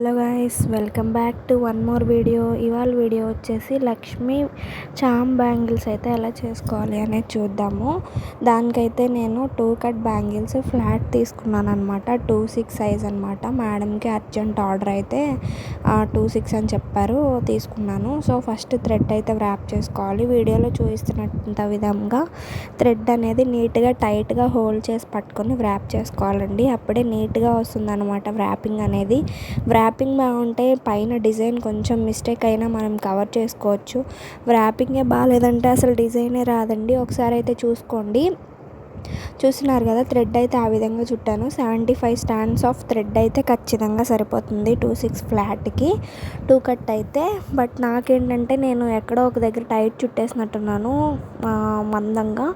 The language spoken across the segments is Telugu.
Hello guys. Guys welcome back to one more video ఇవాళ వీడియో వచ్చేసి లక్ష్మి చామ్ బ్యాంగిల్స్ అయితే ఎలా చేసుకోవాలి అనేది చూద్దాము. దానికైతే నేను టూ కట్ బ్యాంగిల్స్ ఫ్లాట్ తీసుకున్నాను అనమాట టూ సిక్స్ సైజ్ అనమాట మేడంకి అర్జెంట్ ఆర్డర్ అయితే టూ సిక్స్ అని చెప్పారు తీసుకున్నాను. సో ఫస్ట్ థ్రెడ్ అయితే వ్రాప్ చేసుకోవాలి. వీడియోలో చూపిస్తున్నంత విధంగా థ్రెడ్ అనేది నీట్గా టైట్గా హోల్డ్ చేసి పట్టుకొని వ్రాప్ చేసుకోవాలండి. అప్పుడే నీట్గా వస్తుంది అనమాట వ్రాపింగ్ అనేది వ్రాపింగ్ ఉంటే పైన డిజైన్ కొంచెం మిస్టేక్ అయినా మనం కవర్ చేసుకోవచ్చు. ర్యాపింగే బాగాలేదంటే అసలు డిజైనే రాదండి. ఒకసారి అయితే చూసుకోండి. చూస్తున్నారు కదా థ్రెడ్ అయితే ఆ విధంగా చుట్టాను. Seventy five strands of thread అయితే ఖచ్చితంగా సరిపోతుంది. టూ సిక్స్ ఫ్లాట్కి టూ కట్ అయితే. బట్ నాకేంటంటే నేను ఎక్కడో ఒక దగ్గర టైట్ చుట్టేసినట్టున్నాను మందంగా.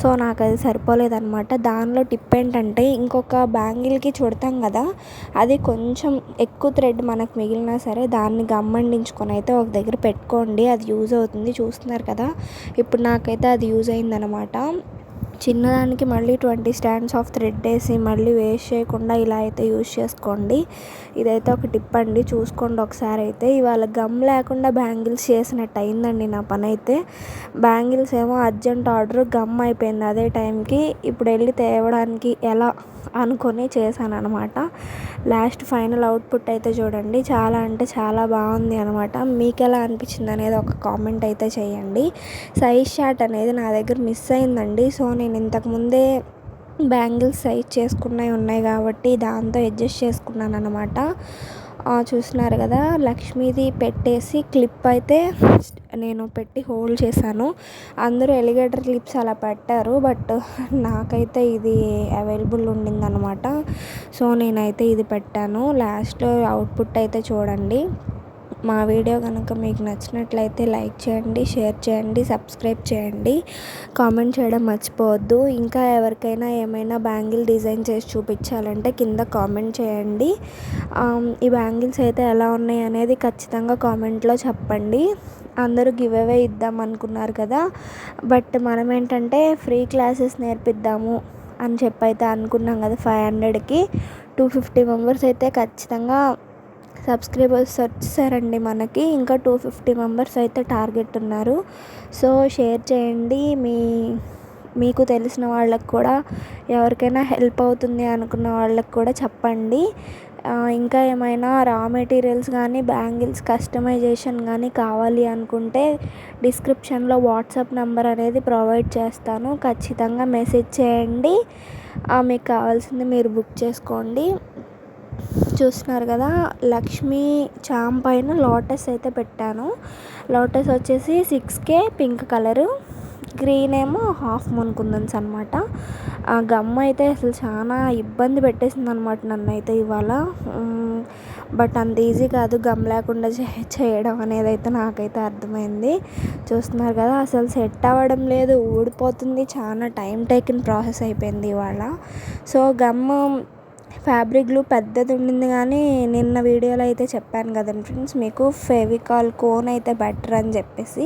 సో నాకు అది సరిపోలేదనమాట దానిలో టిప్ ఏంటంటే ఇంకొక బ్యాంగిల్కి చుడతాం కదా అది కొంచెం ఎక్కువ థ్రెడ్ మనకు మిగిలినా సరే దాన్ని గమ్మండించుకొని అయితే ఒక దగ్గర పెట్టుకోండి. అది యూజ్ అవుతుంది. చూస్తున్నారు కదా ఇప్పుడు నాకైతే అది యూజ్ అయిందనమాట చిన్నదానికి మళ్ళీ ట్వంటీ స్టాండ్స్ ఆఫ్ థ్రెడ్ వేసి మళ్ళీ వేస్ట్ చేయకుండా ఇలా అయితే యూజ్ చేసుకోండి. ఇదైతే ఒక టిప్ అండి. చూసుకోండి ఒకసారి అయితే. ఇవాళ గమ్ లేకుండా బ్యాంగిల్స్ చేసినట్టు అయిందండి నా పని అయితే. బ్యాంగిల్స్ ఏమో అర్జెంట్ ఆర్డర్ గమ్ అయిపోయింది అదే టైంకి. ఇప్పుడు వెళ్ళి తేవడానికి ఎలా అనుకొని చేశాను అనమాట లాస్ట్ ఫైనల్ అవుట్పుట్ అయితే చూడండి. చాలా అంటే చాలా బాగుంది అనమాట మీకు ఎలా అనిపించింది అనేది ఒక కామెంట్ అయితే చేయండి. సైజ్ షార్ట్ అనేది నా దగ్గర మిస్ అయిందండి. సో నేను ఇంతకుముందే బ్యాంగిల్స్ సైజ్ చేసుకున్నవి ఉన్నాయి కాబట్టి దాంతో అడ్జస్ట్ చేసుకున్నాను అనమాట చూస్తున్నారు కదా లక్ష్మీది పెట్టేసి క్లిప్ అయితే నేను పెట్టి హోల్డ్ చేశాను. అందరూ ఎలిగేటర్ క్లిప్స్ అలా పెట్టారు బట్ నాకైతే ఇది అవైలబుల్ ఉండిందనమాట సో నేనైతే ఇది పెట్టాను. లాస్ట్ అవుట్పుట్ అయితే చూడండి. మా వీడియో కనుక మీకు నచ్చినట్లయితే లైక్ చేయండి షేర్ చేయండి సబ్స్క్రైబ్ చేయండి. కామెంట్ చేయడం మర్చిపోవద్దు. ఇంకా ఎవరికైనా ఏమైనా బ్యాంగిల్ డిజైన్ చేసి చూపించాలంటే కింద కామెంట్ చేయండి. ఈ బ్యాంగిల్స్ అయితే ఎలా ఉన్నాయి అనేది ఖచ్చితంగా కామెంట్లో చెప్పండి. అందరూ గివ్ అవే ఇద్దాం అనుకున్నారు కదా. బట్ మనం ఏంటంటే ఫ్రీ క్లాసెస్ నేర్పిద్దాము అని చెప్పి అయితే అనుకున్నాం కదా ఫైవ్ హండ్రెడ్కి. టూ ఫిఫ్టీ మెంబర్స్ అయితే ఖచ్చితంగా సబ్స్క్రైబర్స్ వచ్చేసారండి మనకి. ఇంకా టూ ఫిఫ్టీ మెంబర్స్ అయితే టార్గెట్ ఉన్నారు. సో షేర్ చేయండి. మీ మీకు తెలిసిన వాళ్ళకి కూడా ఎవరికైనా హెల్ప్ అవుతుంది అనుకున్న వాళ్ళకి కూడా చెప్పండి. ఇంకా ఏమైనా రా మెటీరియల్స్ కానీ బ్యాంగిల్స్ కస్టమైజేషన్ కానీ కావాలి అనుకుంటే డిస్క్రిప్షన్లో వాట్సాప్ నెంబర్ అనేది ప్రొవైడ్ చేస్తాను. ఖచ్చితంగా మెసేజ్ చేయండి. మీకు కావాల్సింది మీరు బుక్ చేసుకోండి. చూస్తున్నారు కదా లక్ష్మీ చామ్ పైన లోటస్ అయితే పెట్టాను. లోటస్ వచ్చేసి six K pink colour. Green ఏమో హాఫ్ మూన్ కుందన్స్ అనమాట ఆ గమ్ అయితే అసలు చాలా ఇబ్బంది పెట్టేసింది అనమాట నన్ను అయితే ఇవాళ బట్ అంత ఈజీ కాదు గమ్ లేకుండా చేయడం అనేది అయితే నాకైతే అర్థమైంది. చూస్తున్నారు కదా అసలు సెట్ అవ్వడం లేదు ఊడిపోతుంది చాలా టైం టేకిన్ ప్రాసెస్ అయిపోయింది ఇవాళ. సో గమ్ ఫ్యాబ్రిక్ గ్లూ పెద్దది ఉండింది కానీ నిన్న వీడియోలో అయితే చెప్పాను కదండి ఫ్రెండ్స్ మీకు ఫెవికాల్ కోన్ అయితే బెటర్ అని చెప్పేసి.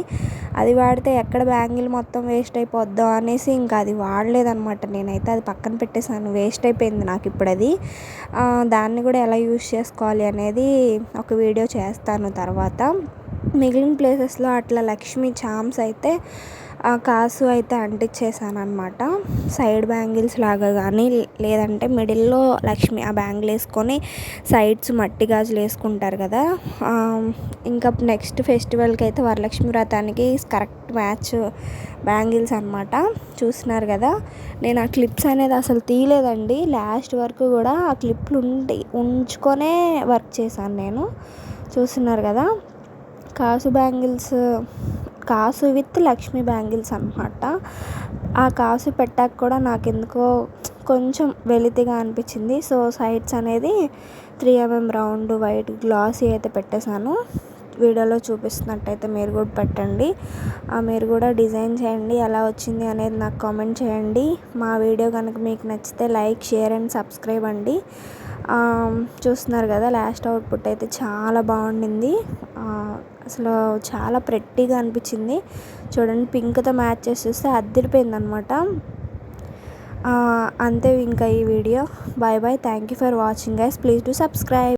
అది వాడితే ఎక్కడ బ్యాంగిల్ మొత్తం వేస్ట్ అయిపోద్దో అనేసి ఇంకా అది వాడలేదనమాట నేనైతే అది పక్కన పెట్టేసాను వేస్ట్ అయిపోయింది నాకు ఇప్పుడు అది దాన్ని కూడా ఎలా యూస్ చేసుకోవాలి అనేది ఒక వీడియో చేస్తాను తర్వాత. మిగిలిన ప్లేసెస్లో అట్లా లక్ష్మీ చామ్స్ అయితే కాసు అయితే అంటించేసాను అనమాట సైడ్ బ్యాంగిల్స్ లాగా కానీ లేదంటే మిడిల్లో లక్ష్మి ఆ బ్యాంగిల్ వేసుకొని సైడ్స్ మట్టి గాజులు వేసుకుంటారు కదా. ఇంకా నెక్స్ట్ ఫెస్టివల్కి అయితే వరలక్ష్మి వ్రతానికి కరెక్ట్ మ్యాచ్ బ్యాంగిల్స్ అనమాట చూస్తున్నారు కదా. నేను ఆ క్లిప్స్ అనేది అసలు తీయలేదండి. లాస్ట్ వరకు కూడా ఆ క్లిప్లు ఉండి ఉంచుకొనే వర్క్ చేశాను నేను. చూస్తున్నారు కదా. కాసు బ్యాంగిల్స్ కాసు విత్ లక్ష్మీ బ్యాంగిల్స్ అనమాట ఆ కాసు పెట్టాక కూడా నాకు ఎందుకో కొంచెం వెలితిగా అనిపించింది. సో సైడ్స్ అనేది three MM round white glossy అయితే పెట్టేశాను. వీడియోలో చూపిస్తున్నట్టయితే మీరు కూడా పెట్టండి. మీరు కూడా డిజైన్ చేయండి ఎలా వచ్చింది అనేది నాకు కామెంట్ చేయండి. మా వీడియో కనుక మీకు నచ్చితే లైక్ షేర్ అండ్ సబ్స్క్రైబ్ అండి. చూస్తున్నారు కదా లాస్ట్ అవుట్పుట్ అయితే చాలా బాగుండింది. అసలు చాలా ప్రెట్టీగా అనిపించింది. చూడండి పింక్తో మ్యాచ్ చేసేస్తే చూస్తే అద్దరిపోయింది అనమాట అంతే ఇంకా ఈ video. Bye bye. Thank you for watching guys. Please to subscribe.